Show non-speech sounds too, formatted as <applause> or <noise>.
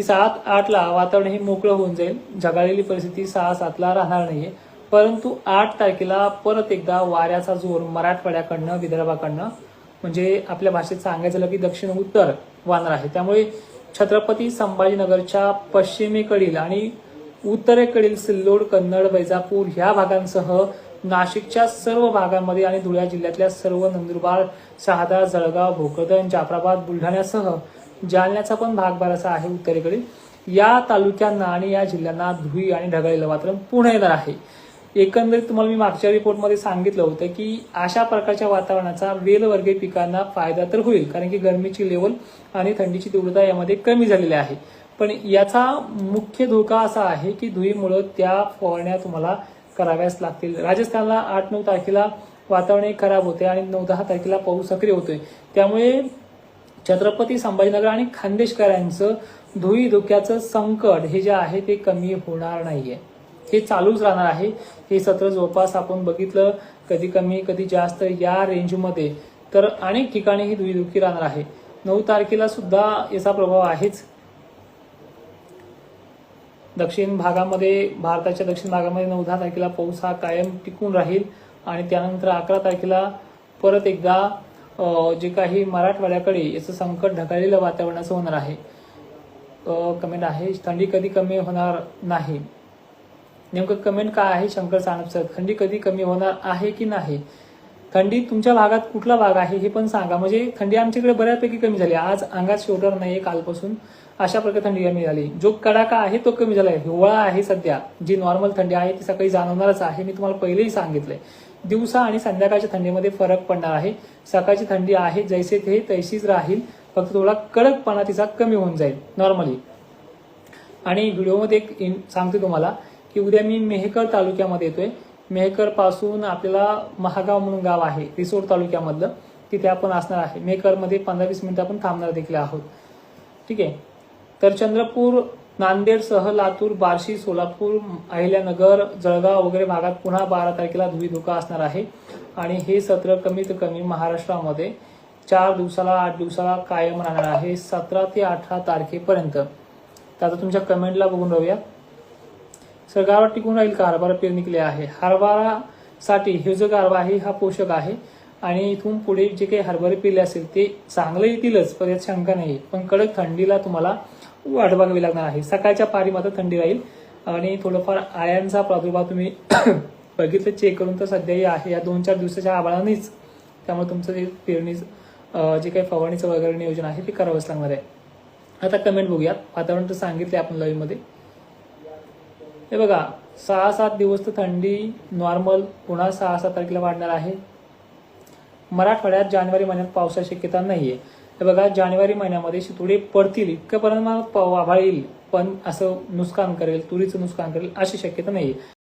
की सात आठला वातावरण हे मोकळं होऊन जाईल. झगाळलेली परिस्थिती सहा सातला राहणार नाहीये. परंतु आठ तारखेला परत एकदा वाऱ्याचा जोर मराठवाड्याकडनं विदर्भाकडनं म्हणजे आपल्या भाषेत सांगायचं झालं की दक्षिण उत्तर वाहणार आहे. त्यामुळे छत्रपती संभाजीनगरच्या पश्चिमेकडील आणि उत्तरेकडील सिल्लोड कन्नड वैजापूर ह्या भागांसह नाशिकच्या सर्व भागांमध्ये आणि धुळ्या जिल्ह्यातल्या सर्व नंदुरबार शहादा जळगाव भोकरदन जाफराबाद बुलढाण्यासह जालन्याचा पण भाग बराचसा आहे उत्तरेकडील या तालुक्यांना आणि या जिल्ह्यांना धुई आणि ढगाळलेलं वातावरण पुन्हा येणार आहे. एकंदरीत तुम्हाला मी मागच्या रिपोर्टमध्ये सांगितलं होतं की अशा प्रकारच्या वातावरणाचा वेलवर्गीय पिकांना फायदा तर होईल कारण की गरमीची लेवल आणि थंडीची तीव्रता यामध्ये कमी झालेली आहे. पण याचा मुख्य धोका असा आहे की धुईमुळं त्या फवारण्या तुम्हाला कराव्याच लागतील. राजस्थानला आठ नऊ तारखेला वातावरण हे खराब होते आणि नऊ दहा तारखेला पाऊस सक्रिय होतोय. त्यामुळे छत्रपती संभाजीनगर आणि खानदेशकरांचं धुई धुक्याचं संकट हे जे आहे ते कमी होणार नाहीये. हे चालूच राहणार आहे. हे सत्र जवळपास आपण बघितलं कधी कमी कधी जास्त या रेंजमध्ये. तर अनेक ठिकाणी ही दुईदुखी राहणार आहे. नऊ तारखेला सुद्धा याचा प्रभाव आहेच. दक्षिण भागामध्ये भारताच्या दक्षिण भागामध्ये नऊ दहा तारखेला पाऊस हा कायम टिकून राहील आणि त्यानंतर अकरा तारखेला परत एकदा जे काही मराठवाड्याकडे याचं संकट ढकाळलेलं वातावरणाचं होणार आहे. कमेंट आहे थंडी कधी कमी होणार नाही. नेमकं कमेंट काय आहे शंकर सानपचं थंडी कधी कमी होणार आहे की नाही? थंडी तुमच्या भागात कुठला भाग आहे हे पण सांगा. म्हणजे थंडी आमच्याकडे बऱ्यापैकी कमी झाली. आज अंगात शोटर नाही कालपासून. अशा प्रकारे थंडी कमी झाली. जो कडाका आहे तो कमी झाला आहे हिवाळा आहे सध्या. जी नॉर्मल थंडी आहे ती सकाळी जाणवणारच आहे. मी तुम्हाला पहिलेही सांगितलंय. दिवसा आणि संध्याकाळच्या थंडीमध्ये फरक पडणार आहे. सकाळची थंडी आहे जैसे ते तैशीच राहील. फक्त थोडा कडकपणा तिचा कमी होऊन जाईल नॉर्मली आणि व्हिडिओमध्ये एक इन- सांगते तुम्हाला की उद्या मी मेहकर तालुक्यामध्ये येतोय. मेहकरपासून आपल्याला महागाव म्हणून गाव आहे रिसोड तालुक्यामधलं. तिथे आपण असणार आहे. मेहकरमध्ये पंधरा वीस मिनिटं आपण थांबणार देखील आहोत. ठीक आहे? तर चंद्रपूर नांदेडसह लातूर बार्शी सोलापूर अहिल्यानगर जळगाव वगैरे भागात पुन्हा बारा तारखेला धुळी धोका असणार आहे. आणि हे सत्र कमीत कमी महाराष्ट्रामध्ये चार दिवसाला आठ दिवसाला कायम राहणार आहे सतरा ते अठरा तारखेपर्यंत. तर आता तुमच्या कमेंटला बघून राहूया. सर टिकून राहील का हरभरा पेरणी आहे? हरभरासाठी हे जो गारवा आहे हा पोषक आहे. आणि इथून पुढे जे काही हरभरे पिले असेल ते चांगले येतीलच पण यात शंका नाही पण कडक थंडीला तुम्हाला वाट बघावी लागणार आहे. सकाळच्या पारी मात्र थंडी राहील. आणि थोडंफार आयांचा प्रादुर्भाव तुम्ही <coughs> बघितलं चेक करून तर सध्याही आहे. या दोन चार दिवसाच्या आभाळानेच त्यामुळे तुमचं जे पेरणी जे काही फवारणीचं वगैरे नियोजन आहे ते करावंच लागणार आहे. आता कमेंट बघूयात. वातावरण तर सांगितले आपण लाईव्ह हे बघा सहा सात दिवस तर थंडी नॉर्मल पुन्हा सहा सात तारखेला वाढणार आहे. मराठवाड्यात जानेवारी महिन्यात पावसाची शक्यता नाहीये. हे बघा जानेवारी महिन्यामध्ये शितोडे पडतील इतकं पर्यंत आभाळ येईल. पण असं नुकसान करेल तुरीचं नुकसान करेल अशी शक्यता नाही